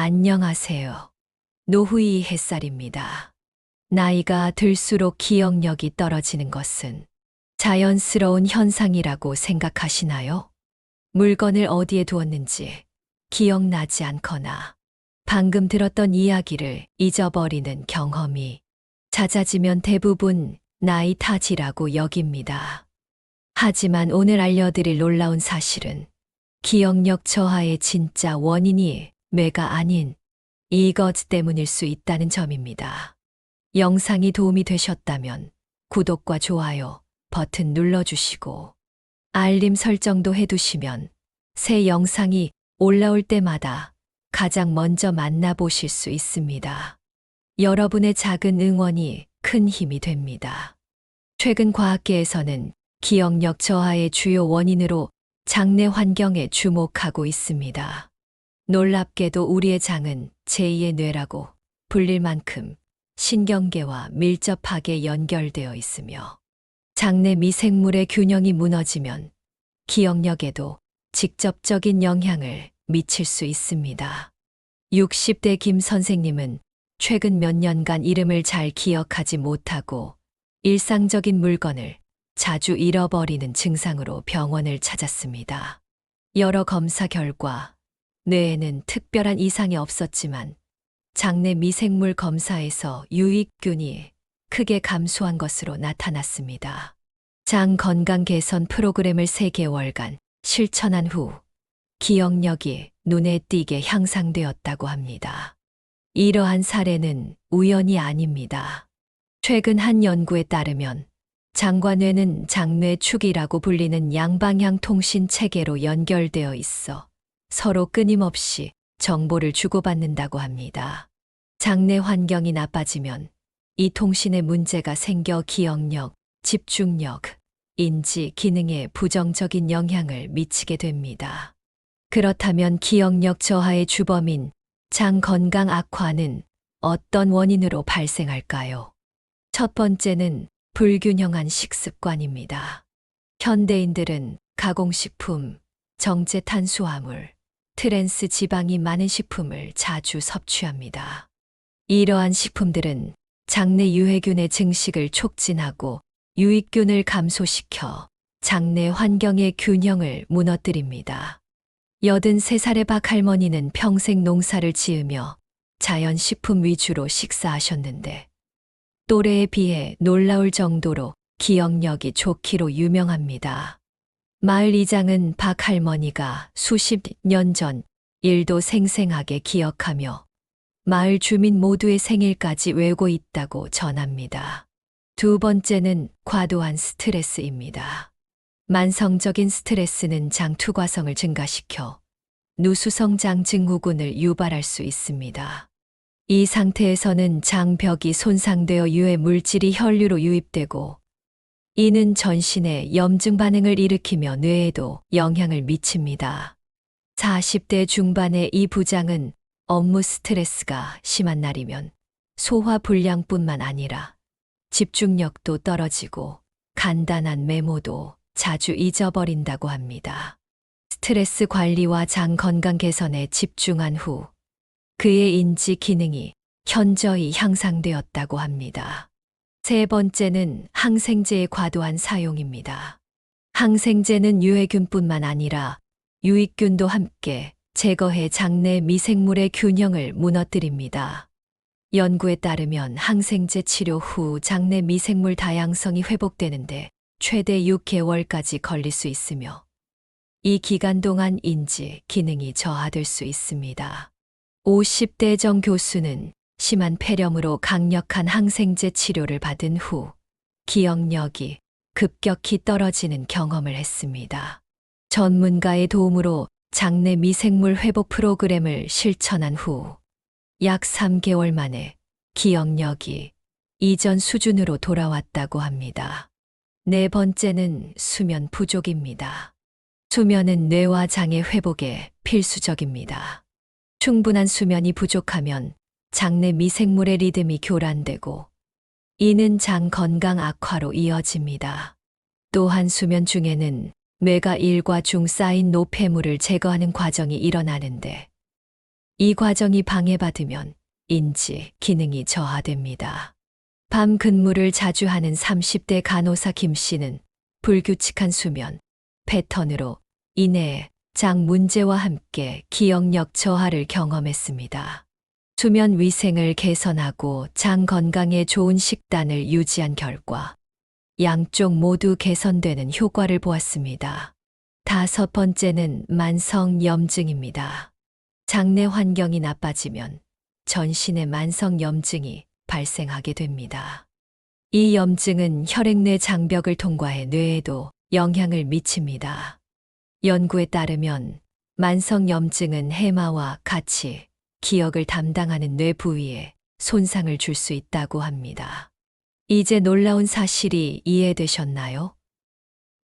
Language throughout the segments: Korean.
안녕하세요. 노후이 햇살입니다. 나이가 들수록 기억력이 떨어지는 것은 자연스러운 현상이라고 생각하시나요? 물건을 어디에 두었는지 기억나지 않거나 방금 들었던 이야기를 잊어버리는 경험이 잦아지면 대부분 나이 탓이라고 여깁니다. 하지만 오늘 알려드릴 놀라운 사실은 기억력 저하의 진짜 원인이 뇌가 아닌 이것 때문일 수 있다는 점입니다. 영상이 도움이 되셨다면 구독과 좋아요 버튼 눌러주시고 알림 설정도 해두시면 새 영상이 올라올 때마다 가장 먼저 만나보실 수 있습니다. 여러분의 작은 응원이 큰 힘이 됩니다. 최근 과학계에서는 기억력 저하의 주요 원인으로 장내 환경에 주목하고 있습니다. 놀랍게도 우리의 장은 제2의 뇌라고 불릴 만큼 신경계와 밀접하게 연결되어 있으며 장내 미생물의 균형이 무너지면 기억력에도 직접적인 영향을 미칠 수 있습니다. 60대 김 선생님은 최근 몇 년간 이름을 잘 기억하지 못하고 일상적인 물건을 자주 잃어버리는 증상으로 병원을 찾았습니다. 여러 검사 결과 뇌에는 특별한 이상이 없었지만 장내 미생물 검사에서 유익균이 크게 감소한 것으로 나타났습니다. 장 건강 개선 프로그램을 3개월간 실천한 후 기억력이 눈에 띄게 향상되었다고 합니다. 이러한 사례는 우연이 아닙니다. 최근 한 연구에 따르면 장과 뇌는 장뇌 축이라고 불리는 양방향 통신 체계로 연결되어 있어 서로 끊임없이 정보를 주고받는다고 합니다. 장내 환경이 나빠지면 이 통신에 문제가 생겨 기억력, 집중력, 인지 기능에 부정적인 영향을 미치게 됩니다. 그렇다면 기억력 저하의 주범인 장 건강 악화는 어떤 원인으로 발생할까요? 첫 번째는 불균형한 식습관입니다. 현대인들은 가공식품, 정제 탄수화물, 트랜스 지방이 많은 식품을 자주 섭취합니다. 이러한 식품들은 장내 유해균의 증식을 촉진하고 유익균을 감소시켜 장내 환경의 균형을 무너뜨립니다. 83살의 박 할머니는 평생 농사를 지으며 자연식품 위주로 식사하셨는데 또래에 비해 놀라울 정도로 기억력이 좋기로 유명합니다. 마을 이장은 박 할머니가 수십 년 전 일도 생생하게 기억하며 마을 주민 모두의 생일까지 외고 있다고 전합니다. 두 번째는 과도한 스트레스입니다. 만성적인 스트레스는 장 투과성을 증가시켜 누수성장 증후군을 유발할 수 있습니다. 이 상태에서는 장벽이 손상되어 유해 물질이 혈류로 유입되고 이는 전신에 염증 반응을 일으키며 뇌에도 영향을 미칩니다. 40대 중반의 이 부장은 업무 스트레스가 심한 날이면 소화 불량뿐만 아니라 집중력도 떨어지고 간단한 메모도 자주 잊어버린다고 합니다. 스트레스 관리와 장 건강 개선에 집중한 후 그의 인지 기능이 현저히 향상되었다고 합니다. 세 번째는 항생제의 과도한 사용입니다. 항생제는 유해균뿐만 아니라 유익균도 함께 제거해 장내 미생물의 균형을 무너뜨립니다. 연구에 따르면 항생제 치료 후 장내 미생물 다양성이 회복되는데 최대 6개월까지 걸릴 수 있으며 이 기간 동안 인지 기능이 저하될 수 있습니다. 50대 정 교수는 심한 폐렴으로 강력한 항생제 치료를 받은 후 기억력이 급격히 떨어지는 경험을 했습니다. 전문가의 도움으로 장내 미생물 회복 프로그램을 실천한 후 약 3개월 만에 기억력이 이전 수준으로 돌아왔다고 합니다. 네 번째는 수면 부족입니다. 수면은 뇌와 장의 회복에 필수적입니다. 충분한 수면이 부족하면 장내 미생물의 리듬이 교란되고 이는 장 건강 악화로 이어집니다. 또한 수면 중에는 뇌가 일과 중 쌓인 노폐물을 제거하는 과정이 일어나는데 이 과정이 방해받으면 인지 기능이 저하됩니다. 밤 근무를 자주 하는 30대 간호사 김 씨는 불규칙한 수면, 패턴으로 인해 장 문제와 함께 기억력 저하를 경험했습니다. 수면 위생을 개선하고 장 건강에 좋은 식단을 유지한 결과 양쪽 모두 개선되는 효과를 보았습니다. 다섯 번째는 만성 염증입니다. 장내 환경이 나빠지면 전신의 만성 염증이 발생하게 됩니다. 이 염증은 혈액 내 장벽을 통과해 뇌에도 영향을 미칩니다. 연구에 따르면 만성 염증은 해마와 같이 기억을 담당하는 뇌 부위에 손상을 줄 수 있다고 합니다. 이제 놀라운 사실이 이해되셨나요?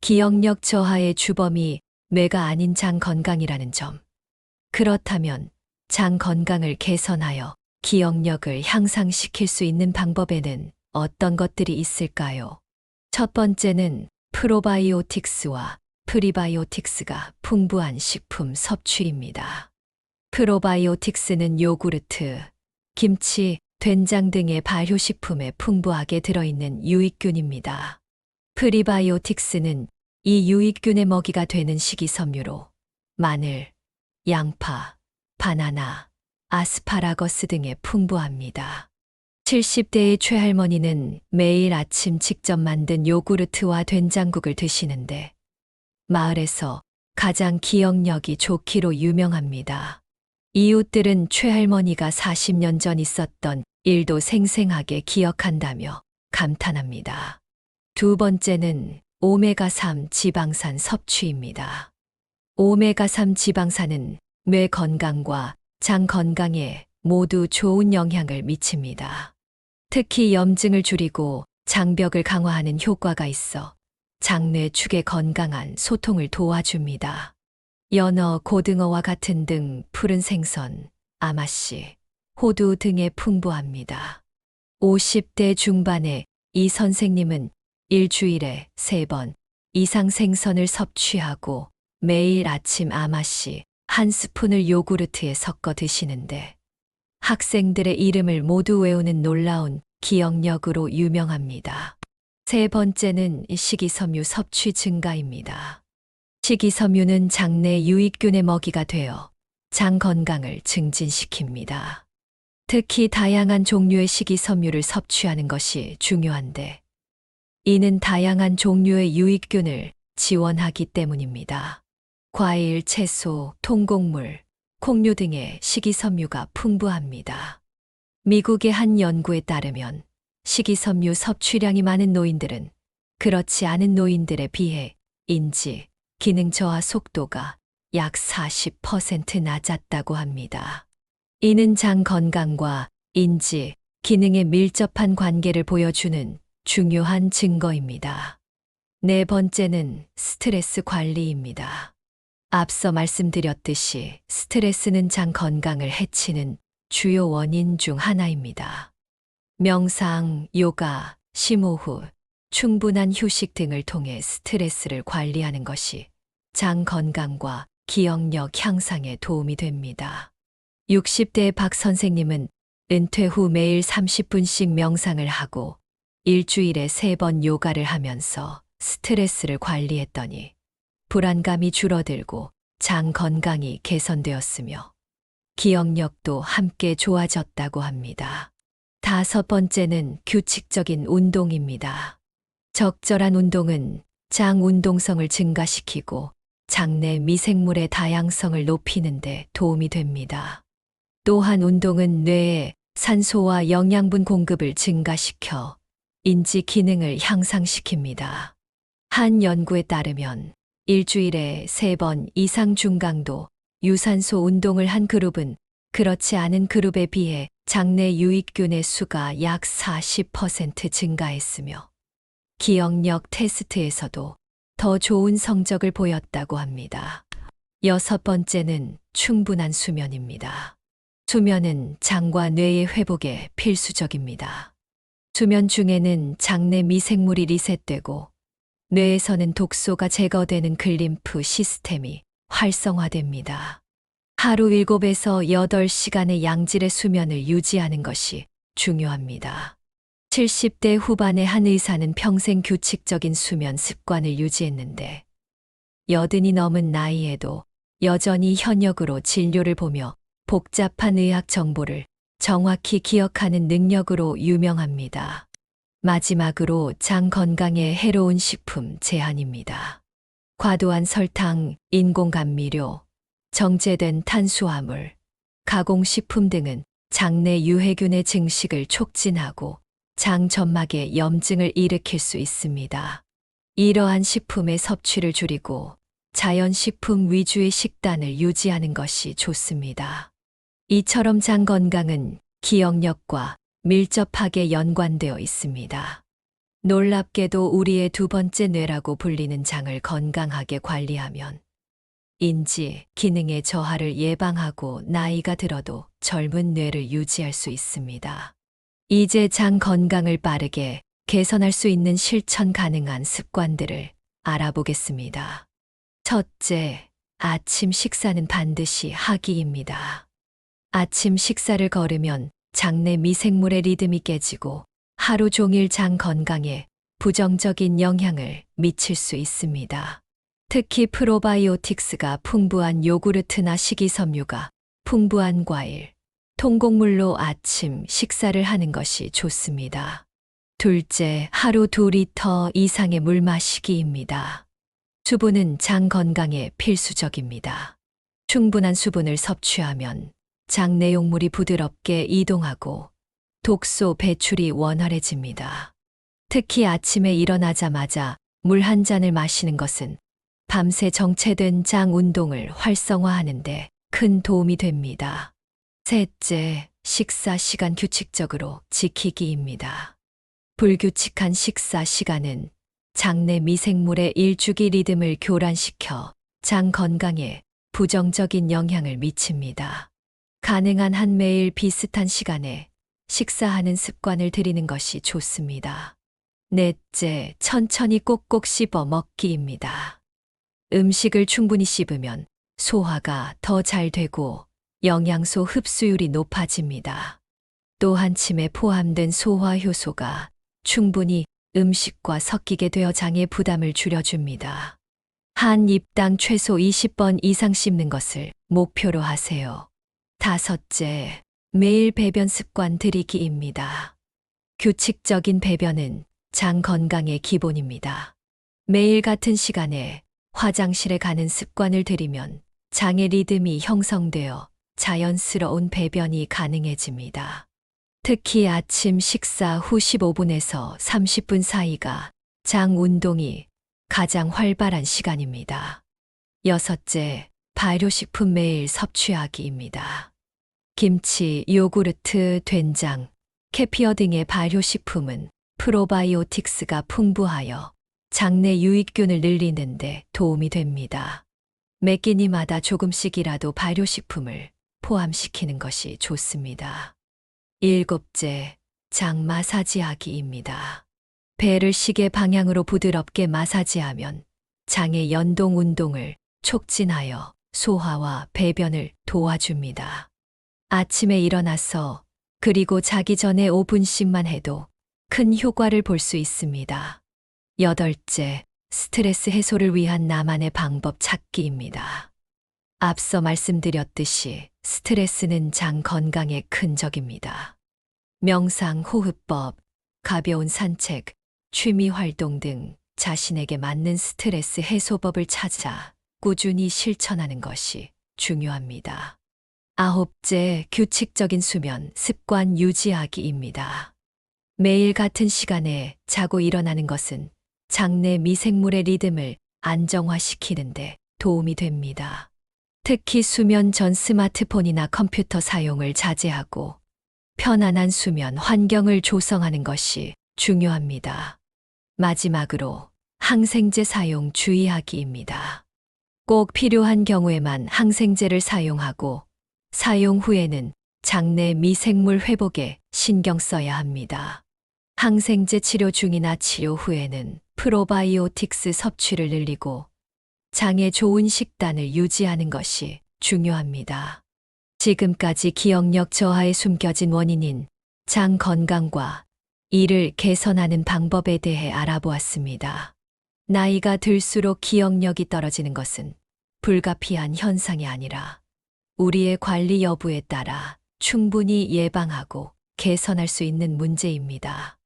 기억력 저하의 주범이 뇌가 아닌 장 건강이라는 점. 그렇다면 장 건강을 개선하여 기억력을 향상시킬 수 있는 방법에는 어떤 것들이 있을까요? 첫 번째는 프로바이오틱스와 프리바이오틱스가 풍부한 식품 섭취입니다. 프로바이오틱스는 요구르트, 김치, 된장 등의 발효식품에 풍부하게 들어있는 유익균입니다. 프리바이오틱스는 이 유익균의 먹이가 되는 식이섬유로 마늘, 양파, 바나나, 아스파라거스 등에 풍부합니다. 70대의 최할머니는 매일 아침 직접 만든 요구르트와 된장국을 드시는데 마을에서 가장 기억력이 좋기로 유명합니다. 이웃들은 최할머니가 40년 전 있었던 일도 생생하게 기억한다며 감탄합니다. 두 번째는 오메가3 지방산 섭취입니다. 오메가3 지방산은 뇌 건강과 장 건강에 모두 좋은 영향을 미칩니다. 특히 염증을 줄이고 장벽을 강화하는 효과가 있어 장뇌 축의 건강한 소통을 도와줍니다. 연어, 고등어와 같은 등 푸른 생선, 아마씨, 호두 등에 풍부합니다. 50대 중반에 이 선생님은 일주일에 3번 이상 생선을 섭취하고 매일 아침 아마씨 한 스푼을 요구르트에 섞어 드시는데 학생들의 이름을 모두 외우는 놀라운 기억력으로 유명합니다. 세 번째는 식이섬유 섭취 증가입니다. 식이섬유는 장내 유익균의 먹이가 되어 장 건강을 증진시킵니다. 특히 다양한 종류의 식이섬유를 섭취하는 것이 중요한데, 이는 다양한 종류의 유익균을 지원하기 때문입니다. 과일, 채소, 통곡물, 콩류 등의 식이섬유가 풍부합니다. 미국의 한 연구에 따르면 식이섬유 섭취량이 많은 노인들은 그렇지 않은 노인들에 비해 인지, 기능 저하 속도가 약 40% 낮았다고 합니다. 이는 장 건강과 인지, 기능에 밀접한 관계를 보여주는 중요한 증거입니다. 네 번째는 스트레스 관리입니다. 앞서 말씀드렸듯이 스트레스는 장 건강을 해치는 주요 원인 중 하나입니다. 명상, 요가, 심호흡, 충분한 휴식 등을 통해 스트레스를 관리하는 것이 장 건강과 기억력 향상에 도움이 됩니다. 60대 박 선생님은 은퇴 후 매일 30분씩 명상을 하고 일주일에 3번 요가를 하면서 스트레스를 관리했더니 불안감이 줄어들고 장 건강이 개선되었으며 기억력도 함께 좋아졌다고 합니다. 다섯 번째는 규칙적인 운동입니다. 적절한 운동은 장 운동성을 증가시키고 장내 미생물의 다양성을 높이는 데 도움이 됩니다. 또한 운동은 뇌에 산소와 영양분 공급을 증가시켜 인지 기능을 향상시킵니다. 한 연구에 따르면 일주일에 세 번 이상 중강도 유산소 운동을 한 그룹은 그렇지 않은 그룹에 비해 장내 유익균의 수가 약 40% 증가했으며 기억력 테스트에서도 더 좋은 성적을 보였다고 합니다. 여섯 번째는 충분한 수면입니다. 수면은 장과 뇌의 회복에 필수적입니다. 수면 중에는 장내 미생물이 리셋되고 뇌에서는 독소가 제거되는 글림프 시스템이 활성화됩니다. 하루 7에서 8시간의 양질의 수면을 유지하는 것이 중요합니다. 70대 후반의 한 의사는 평생 규칙적인 수면 습관을 유지했는데, 여든이 넘은 나이에도 여전히 현역으로 진료를 보며 복잡한 의학 정보를 정확히 기억하는 능력으로 유명합니다. 마지막으로 장 건강에 해로운 식품 제한입니다. 과도한 설탕, 인공감미료, 정제된 탄수화물, 가공식품 등은 장내 유해균의 증식을 촉진하고 장 점막에 염증을 일으킬 수 있습니다. 이러한 식품의 섭취를 줄이고 자연식품 위주의 식단을 유지하는 것이 좋습니다. 이처럼 장 건강은 기억력과 밀접하게 연관되어 있습니다. 놀랍게도 우리의 두 번째 뇌라고 불리는 장을 건강하게 관리하면 인지, 기능의 저하를 예방하고 나이가 들어도 젊은 뇌를 유지할 수 있습니다. 이제 장 건강을 빠르게 개선할 수 있는 실천 가능한 습관들을 알아보겠습니다. 첫째, 아침 식사는 반드시 하기입니다. 아침 식사를 거르면 장내 미생물의 리듬이 깨지고 하루 종일 장 건강에 부정적인 영향을 미칠 수 있습니다. 특히 프로바이오틱스가 풍부한 요구르트나 식이섬유가 풍부한 과일, 통곡물로 아침 식사를 하는 것이 좋습니다. 둘째, 하루 2리터 이상의 물 마시기입니다. 수분은 장 건강에 필수적입니다. 충분한 수분을 섭취하면 장 내용물이 부드럽게 이동하고 독소 배출이 원활해집니다. 특히 아침에 일어나자마자 물 한 잔을 마시는 것은 밤새 정체된 장 운동을 활성화하는데 큰 도움이 됩니다. 셋째, 식사 시간 규칙적으로 지키기입니다. 불규칙한 식사 시간은 장내 미생물의 일주기 리듬을 교란시켜 장 건강에 부정적인 영향을 미칩니다. 가능한 한 매일 비슷한 시간에 식사하는 습관을 들이는 것이 좋습니다. 넷째, 천천히 꼭꼭 씹어 먹기입니다. 음식을 충분히 씹으면 소화가 더 잘 되고 영양소 흡수율이 높아집니다. 또한 침에 포함된 소화 효소가 충분히 음식과 섞이게 되어 장의 부담을 줄여줍니다. 한 입당 최소 20번 이상 씹는 것을 목표로 하세요. 다섯째, 매일 배변 습관 들이기입니다. 규칙적인 배변은 장 건강의 기본입니다. 매일 같은 시간에 화장실에 가는 습관을 들이면 장의 리듬이 형성되어 자연스러운 배변이 가능해집니다. 특히 아침 식사 후 15분에서 30분 사이가 장 운동이 가장 활발한 시간입니다. 여섯째, 발효식품 매일 섭취하기입니다. 김치, 요구르트, 된장, 캐피어 등의 발효식품은 프로바이오틱스가 풍부하여 장내 유익균을 늘리는데 도움이 됩니다. 매 끼니마다 조금씩이라도 발효식품을 포함시키는 것이 좋습니다. 일곱째, 장 마사지하기입니다. 배를 시계 방향으로 부드럽게 마사지하면 장의 연동 운동을 촉진하여 소화와 배변을 도와줍니다. 아침에 일어나서 그리고 자기 전에 5분씩만 해도 큰 효과를 볼 수 있습니다. 여덟째, 스트레스 해소를 위한 나만의 방법 찾기입니다. 앞서 말씀드렸듯이 스트레스는 장 건강에 큰 적입니다. 명상, 호흡법, 가벼운 산책, 취미 활동 등 자신에게 맞는 스트레스 해소법을 찾아 꾸준히 실천하는 것이 중요합니다. 아홉째, 규칙적인 수면 습관 유지하기입니다. 매일 같은 시간에 자고 일어나는 것은 장내 미생물의 리듬을 안정화시키는데 도움이 됩니다. 특히 수면 전 스마트폰이나 컴퓨터 사용을 자제하고 편안한 수면 환경을 조성하는 것이 중요합니다. 마지막으로 항생제 사용 주의하기입니다. 꼭 필요한 경우에만 항생제를 사용하고 사용 후에는 장내 미생물 회복에 신경 써야 합니다. 항생제 치료 중이나 치료 후에는 프로바이오틱스 섭취를 늘리고 장에 좋은 식단을 유지하는 것이 중요합니다. 지금까지 기억력 저하에 숨겨진 원인인 장 건강과 이를 개선하는 방법에 대해 알아보았습니다. 나이가 들수록 기억력이 떨어지는 것은 불가피한 현상이 아니라 우리의 관리 여부에 따라 충분히 예방하고 개선할 수 있는 문제입니다.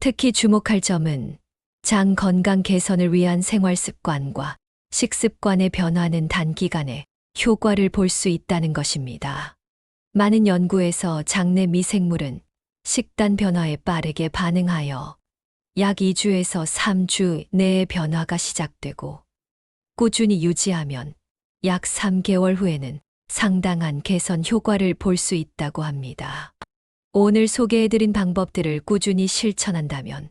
특히 주목할 점은 장 건강 개선을 위한 생활 습관과 식습관의 변화는 단기간에 효과를 볼 수 있다는 것입니다. 많은 연구에서 장내 미생물은 식단 변화에 빠르게 반응하여 약 2주에서 3주 내에 변화가 시작되고 꾸준히 유지하면 약 3개월 후에는 상당한 개선 효과를 볼 수 있다고 합니다. 오늘 소개해드린 방법들을 꾸준히 실천한다면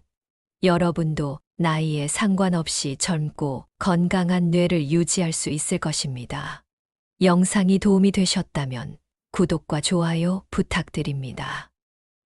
여러분도 나이에 상관없이 젊고 건강한 뇌를 유지할 수 있을 것입니다. 영상이 도움이 되셨다면 구독과 좋아요 부탁드립니다.